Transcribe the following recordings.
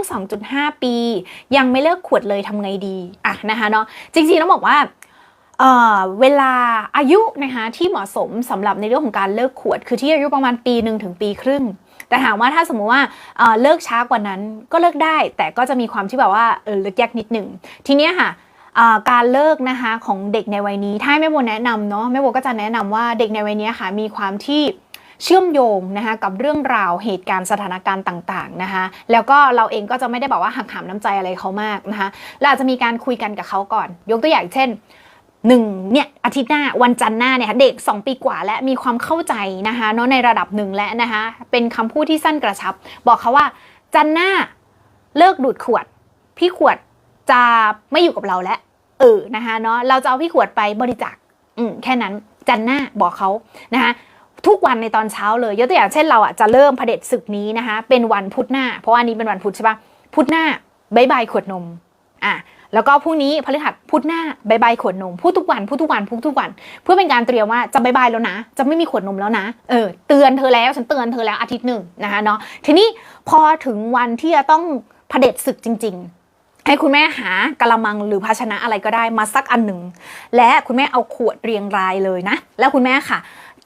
อง2.5 ปี ยังไม่เลิกขวดเลยทำไงดีอะนะคะเนาะจริงๆต้องบอกว่าเออเวลาอายุนะคะที่เหมาะสมสำหรับในเรื่องของการเลิกขวด คือที่อายุประมาณปีหนึ่งถึงปีครึ่ง แต่ถามว่าถ้าสมมุติว่าเเลิกช้ากว่านั้นก็เลิกได้ แต่ก็จะมีความที่แบบว่าเออเลิกยากนิดหนึ่งทีเนี้ยค่ะการเลิกนะคะของเด็กในวัยนี้ ถ้าแม่โบแนะนำเนาะแม่โบก็จะแนะนำว่าเด็กในวัยนี้ค่ะมีความที่ เชื่อมโยงนะคะกับเรื่องราวเหตุการณ์สถานการณ์ต่างๆนะคะแล้วก็เราเองก็จะไม่ได้บอกว่าหักหามน้ำใจอะไรเขามากนะคะเราอาจจะมีการคุยกันกับเขาก่อน ยกตัวอย่างเช่นหนึ่งเนี่ยอาทิตย์หน้าวันจันทร์หน้าเนี่ยเด็ก 2 ปีกว่าและมีความเข้าใจนะคะเนาะในระดับหนึ่งแล้วนะคะเป็นคำพูดที่สั้นกระชับ บอกเขาว่าจันทร์หน้าเลิกดูดขวด พี่ขวดจะไม่อยู่กับเราแล้วเออนะคะเนาะเราจะเอาพี่ขวดไปบริจาคอืมแค่นั้นจันทร์หน้าบอกเขานะคะ ทุกวันในตอนเช้าเลยยกตัวอย่างเช่นเราอะจะเริ่มเผด็จศึกนี้นะคะ เป็นวันพุธหน้า เพราะอันนี้เป็นวันพุธใช่ปะพุธหน้าบายบายขวดนมอะแล้วก็พรุ่งนี้พฤหัสพุธหน้าบายบายขวดนมพูดทุกวันพูดทุกวันพูดทุกวัน เพื่อเป็นการเตรียมว่าจะบายบายแล้วนะ จะไม่มีขวดนมแล้วนะเออเตือนเธอแล้วฉันเตือนเธอแล้วอาทิตย์หนึ่งนะคะเนาะทีนี้พอถึงวันที่จะต้องเผด็จศึกจริง ๆ ให้คุณแม่หากะละมังหรือภาชนะอะไรก็ได้มาสักอันหนึ่งและคุณแม่เอาขวดเรียงรายเลยนะ แล้วคุณแม่ค่ะ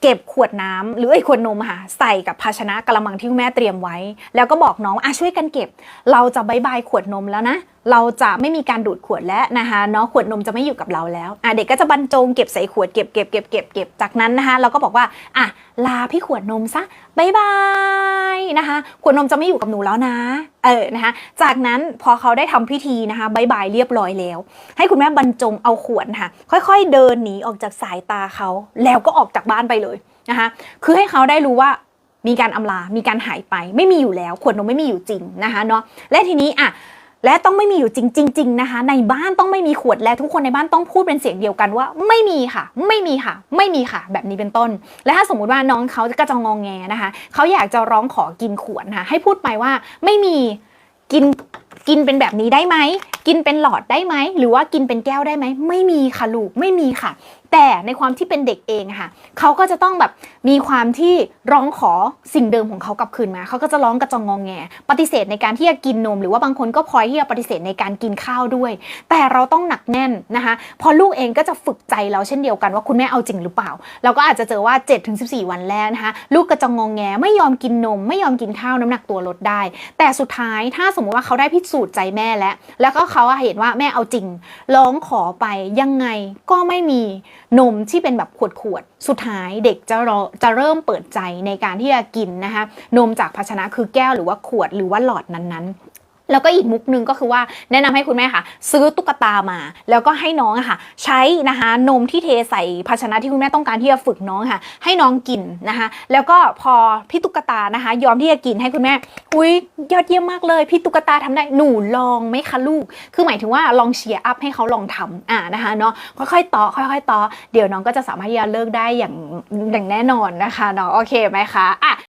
เก็บขวดน้ำหรือไอ้ขวดนมค่ะใส่กับภาชนะกระมังที่แม่เตรียมไว้ แล้วก็บอกน้องอะช่วยกันเก็บ เราจะบายบายขวดนมแล้วนะ เราจะไม่มีการดูดขวดแล้วนะคะเนาะขวดนมจะไม่อยู่กับเราแล้วอะเด็กก็จะบรรจงเก็บใส่ขวดเก็บเก็บเก็บเก็บเก็บจากนั้นนะคะเราก็บอกว่าอะลาพี่ขวดนมซะบายบายนะคะขวดนมจะไม่อยู่กับหนูแล้วนะเออนะคะจากนั้นพอเขาได้ทำพิธีนะคะบายบายเรียบร้อยแล้ว ให้คุณแม่บรรจงเอาขวดนะคะค่อยๆเดินหนีออกจากสายตาเขาแล้วก็ออกจากบ้านไปเลยนะคะคือให้เขาได้รู้ว่ามีการอำลา มีการหายไป ไม่มีอยู่แล้ว ขวดนมไม่มีอยู่จริงนะคะเนาะ และทีนี้อะ และต้องไม่มีอยู่จริงจริงนะคะ ในบ้านต้องไม่มีขวดและทุกคนในบ้านต้องพูดเป็นเสียงเดียวกันว่า ไม่มีค่ะ ไม่มีค่ะ ไม่มีค่ะ แบบนี้เป็นต้น และถ้าสมมุติว่าน้องเขาก็จะงองแงนะคะเขาอยากจะร้องขอกินขวดนะคะให้พูดไปว่าไม่มีกินกินเป็นแบบนี้ได้ไหม กินเป็นหลอดได้ไหม หรือว่ากินเป็นแก้วได้ไหม ไม่มีค่ะลูก ไม่มีค่ะ แต่ในความที่เป็นเด็กเองค่ะเขาก็จะต้องแบบมีความที่ร้องขอสิ่งเดิมของเขากลับคืนมาเขาก็จะร้องกระจองงองแง ปฏิเสธในการที่จะกินนม หรือว่าบางคนก็พลอยที่จะปฏิเสธในการกินข้าวด้วย แต่เราต้องหนักแน่นนะคะ พอลูกเองก็จะฝึกใจเราเช่นเดียวกันว่าคุณแม่เอาจริงหรือเปล่า เราก็อาจจะเจอว่า 7-14 วันแรกนะคะลูกกระจองงองแงไม่ยอมกินนม ไม่ยอมกินข้าวน้ำหนักตัวลดได้ แต่สุดท้ายถ้าสมมติว่าเขาได้พิสูจน์ใจแม่แล้ว แล้วก็เขาเห็นว่าแม่เอาจริงร้องขอไปยังไงก็ไม่มี นมที่เป็นแบบขวดๆ สุดท้ายเด็กจะรอจะเริ่มเปิดใจในการที่จะกินนะคะ นมจากภาชนะคือแก้วหรือว่าขวดหรือว่าหลอดนั้นๆ แล้วก็อีกมุกหนึงก็คือว่าแนะนำให้คุณแม่ค่ะ ซื้อตุ๊กตามา แล้วก็ให้น้องอะค่ะ ใช้นะคะนมที่เทใส่ภาชนะที่คุณแม่ต้องการที่จะฝึกน้องค่ะ ให้น้องกินนะคะ แล้วก็พอพี่ตุ๊กตานะคะ ยอมที่จะกินให้คุณแม่ อุ้ยยอดเยี่ยมมากเลย พี่ตุ๊กตาทำได้หนูลองไหมคะลูก คือหมายถึงว่าลองเชียร์อัพให้เขาลองทำอ่านะคะเนาะค่อยๆต่อค่อยๆต่อเดี๋ยวน้องก็จะสามารถที่จะเลิกได้อย่างอย่างแน่นอนนะคะเนาะโอเคไหมคะอะ